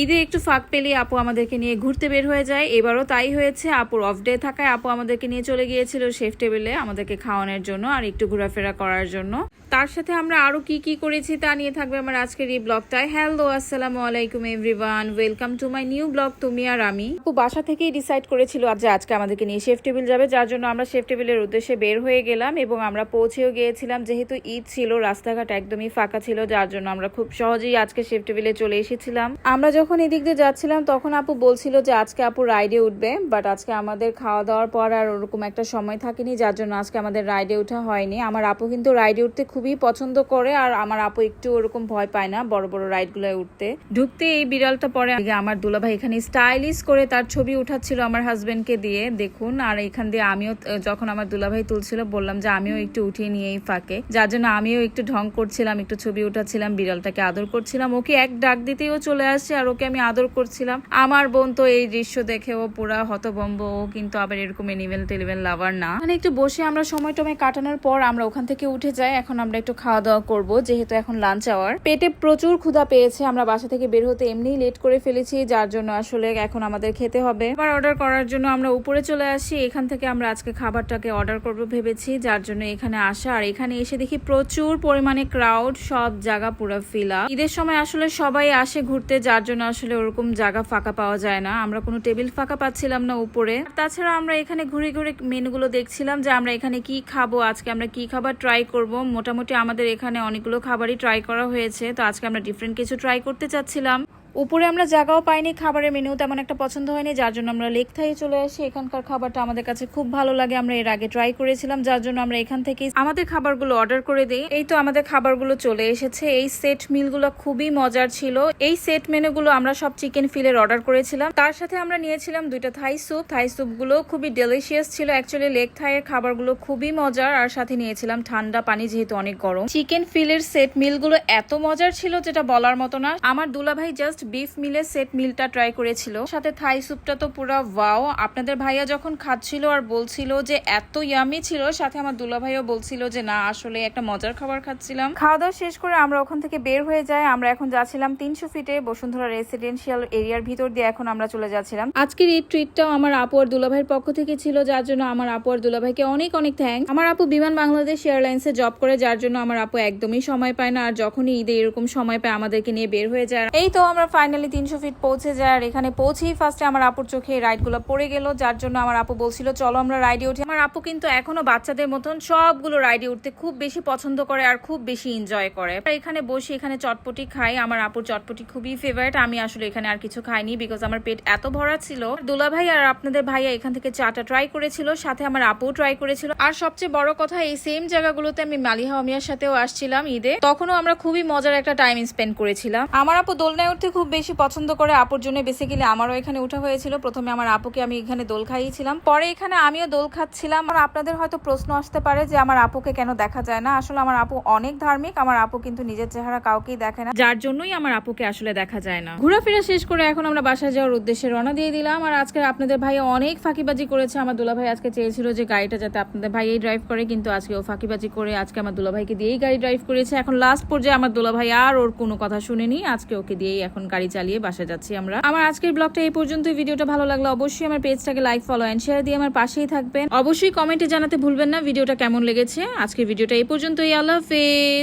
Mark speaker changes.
Speaker 1: ঈদে একটু ফাঁক পেলে আপু আমাদেরকে নিয়ে ঘুরতে বের হয়ে যায়। এবারও তাই হয়েছে। আপুর অফ ডে থাকায় আপু আমাদেরকে নিয়ে চলে গিয়েছিল শেফ টেবিলে আমাদেরকে খাওয়ানোর জন্য আর একটু ঘোরাফেরা করার জন্য। তার সাথে আমরা আরও কি কি করেছি তা নিয়ে থাকবে আমার আজকের এই ব্লগটায়। হ্যালো আসসালামু আলাইকুম everyone welcome to my new blog তুমি আর আমি। আপু বাসা থেকেই ডিসাইড করেছিল যে আজকে আমাদেরকে নিয়ে শেফ টেবিল যাবে। যার জন্য আমরা শেফ টেবিলের উদ্দেশ্যে বের হয়ে গেলাম এবং আমরা পৌঁছেও গিয়েছিলাম। যেহেতু ঈদ ছিল, রাস্তাঘাট একদমই ফাঁকা ছিল, যার জন্য আমরা খুব সহজেই আজকে শেফ টেবিলে চলে এসেছিলাম। আমরা যখন এদিক দিয়ে যাচ্ছিলাম, তখন আপু বলছিল যে আজকে আপু রাইডে উঠবে বাট আজকে আমাদের খাওয়া দাওয়ার পর আর ওরকম একটা সময় থাকেনি, যার জন্য আজকে আমাদের রাইডে ওঠা হয়নি। আমার আপু কিন্তু রাইডে উঠতে খুবই পছন্দ করে, আর আমার আপু একটু ওরকম ভয় পায় না বড় বড় রাইড গুলোয় উঠতে। ঢুকতে এই বিড়ালটা পরে আমার দুলাভাই এখানে স্টাইলিশ করে তার ছবি উঠাচ্ছিল আমার হাজবেন্ডকে দিয়ে, দেখুন। আর এখান দিয়ে আমিও, যখন আমার দুলাভাই তুলছিল, বললাম যে আমিও একটু উঠিয়ে নিয়ে এই ফাঁকে। যার জন্য আমিও একটু ঢং করছিলাম, একটু ছবি উঠাচ্ছিলাম, বিড়ালটাকে আদর করছিলাম। ওকে এক ডাক দিতেও চলে আসছে, আর ওকে আমি আদর করছিলাম। আমার বোন তো এই দৃশ্য দেখে ও পুরা হতবম্ব ও কিন্তু আবার এরকম এনিমেল টেলিভেল লাভার না। মানে একটু বসে আমরা সময় টমে কাটানোর পর আমরা ওখান থেকে উঠে যাই, এখন আমরা একটু খাওয়া দাওয়া করব, যেহেতু এখন লাঞ্চ আওয়ার পেটে প্রচুর ক্ষুধা পেয়েছে, আমরা বাসা থেকে বের হতে এমনি লেট করে ফেলেছি, যার জন্য আসলে এখন আমাদের খেতে হবে। আবার অর্ডার করার জন্য আমরা উপরে চলে আসি, এখান থেকে আমরা আজকে খাবারটাকে অর্ডার করব ভেবেছি, যার জন্য এখানে আসা। আর এখানে এসে দেখি প্রচুর পরিমাণে ক্রাউড সব জায়গা পুরো ফিলা ঈদের সময় আসলে সবাই আসে ঘুরতে, যার জন্য আসলে ওরকম জায়গা ফাঁকা পাওয়া যায় না। আমরা কোনো টেবিল ফাঁকা পাচ্ছিলাম না উপরে। তাছাড়া আমরা এখানে ঘুরে ঘুরে মেনুগুলো দেখছিলাম যে আমরা এখানে কি খাব, আজকে আমরা কি খাবার ট্রাই করব। মোটামুটি আমাদের এখানে অনেকগুলো খাবারই ট্রাই করা হয়েছে। তো আজকে আমরা ডিফারেন্ট কিছু ট্রাই করতে চাচ্ছিলাম। উপরে আমরা জায়গাও পাইনি, খাবারের মেনু তেমন একটা পছন্দ হয়নি, যার জন্য আমরা লেক থাই চলে আসি। এখানকার খাবারটা আমাদের কাছে খুব ভালো লাগে, আমরা এর আগে ট্রাই করেছিলাম, যার জন্য আমরা এখান থেকে আমাদের খাবারগুলো অর্ডার করে দিই। এই তো আমাদের খাবারগুলো চলে এসেছে, এই সেট মিলগুলো খুবই মজার ছিল। এই সেট মেনুগুলো আমরা সব চিকেন ফিলের অর্ডার করেছিলাম। তার সাথে আমরা নিয়েছিলাম দুইটা থাই স্যুপ থাই স্যুপগুলো খুবই ডেলিশিয়াস ছিল অ্যাকচুয়ালি লেক থাইয়ের খাবারগুলো খুবই মজার। আর সাথে নিয়েছিলাম ঠান্ডা পানি, যেহেতু অনেক গরম। চিকেন ফিলের সেট মিলগুলো এত মজার ছিল, যেটা বলার মতো না। আমার দুলাভাই জাস্ট বিফ মিলের সেট মিলটা ট্রাই করেছিল। সাথে থাই স্যুপটা তো পুরো ওয়াও আপনাদের ভাইয়া যখন খাচ্ছিল আর বলছিল যে এত ইয়ামি ছিল সাথে আমার দুলাভাইও বলছিল যে না আসলে একটা মজার খাবার খাচ্ছিলাম। খাওয়া দাওয়া শেষ করে আমরা ওখান থেকে বের হয়ে যাই। আমরা এখন যাচ্ছিলাম তিনশো ফিটে বসুন্ধরা রেসিডেন্সিয়াল এরিয়ার ভিতর দিয়ে এখন আমরা চলে যাচ্ছিলাম। আজকের এই ট্রিটটাও আমার আপু আর দুলা দুলাভাইয়ের পক্ষ থেকে ছিল যার জন্য আমার আপু আর দুলাভাইকে অনেক অনেক থ্যাংক আমার আপু বিমান বাংলাদেশ এয়ারলাইন্সে জব করে যার জন্য আমার আপু একদমই সময় পায় না আর যখনই ঈদে এরকম সময় পায় আমাদেরকে নিয়ে বের হয়ে যায়। এই তো আমরা ফাইনালি তিনশো ফিট পৌঁছে যাই আর এখানে পৌঁছেই ফার্স্টে আমার আপুর চোখে রাইডগুলো পড়ে গেল, যার জন্য আমার আপু বলছিল, চলো আমরা রাইডে উঠি। আমার আপু কিন্তু এখনও বাচ্চাদের মতন সবগুলো রাইডে উঠতে খুব বেশি পছন্দ করে আর খুব বেশি এনজয় করে। এখানে বসে এখানে চটপটি খাই। আমার আপুর চটপটি খুবই ফেভারিট আমি আসলে এখানে আর কিছু খাইনি বিকজ আমার পেট এত ভরা ছিল। দোলা ভাই আর আপনাদের ভাইয়া এখান থেকে চাটা ট্রাই করেছিল, সাথে আমার আপু ট্রাই করেছিল। আর সবচেয়ে বড় কথা, এই সেম জায়গাগুলোতে আমি মালিহা অমিয়ার সাথেও আসছিলাম ঈদে। তখনও আমরা খুবই মজার একটা টাইম স্পেন্ড করেছিলাম। আমার আপু দোলনায় উঠতে খুব বেশি পছন্দ করে আপুর জন্য। বেসিক্যালি আমারও এখানে উঠা হয়েছিল। প্রথমে আমার আপুকে আমি এখানে দোল খাইয়েছিলাম। পরে এখানে আমিও দোল খাচ্ছিলাম। আর আপনাদের হয়তো প্রশ্ন আসতে পারে যে আমার আপুকে কেন দেখা যায় না। আসলে আমার আপু অনেক ধার্মিক। আমার আপু কিন্তু নিজের চেহারা কাউকেই দেখে না। যার জন্যই আমার আপুকে আসলে দেখা যায় না। ঘোরাফেরা শেষ করে এখন আমরা বাসায় যাওয়ার উদ্দেশ্যে রওনা দিয়ে দিলাম। আর আজকে আপনাদের ভাই অনেক ফাঁকিবাজি করেছে। আমার দুলা ভাই আজকে চেয়েছিল যে গাড়িটা যাতে আপনাদের ভাই এই ড্রাইভ করে, কিন্তু আজকে ও ফাঁকিবাজি করে। আজকে আমার দুলা ভাইকে দিয়েই গাড়ি ড্রাইভ করেছে। এখন লাস্ট পর্যায়ে আমার দুলা ভাই আর ওর কোনো কথা শুনেনি। আজকে ওকে দিয়েই এখন গাড়ি চালিয়ে বাসা যাচ্ছি আমরা। আমার আজকের ব্লগটা এই পর্যন্ত ভিডিওটা ভালো লাগল অবশ্যই আমার পেজটাকে লাইক ফলো অ্যান্ড শেয়ার দিয়ে আমার পাশেই থাকবেন। অবশ্যই কমেন্টে জানাতে ভুলবেন না। ভিডিওটা কেমন লেগেছে? আজকের ভিডিওটা এই পর্যন্তই। আল্লাহ হাফেজ।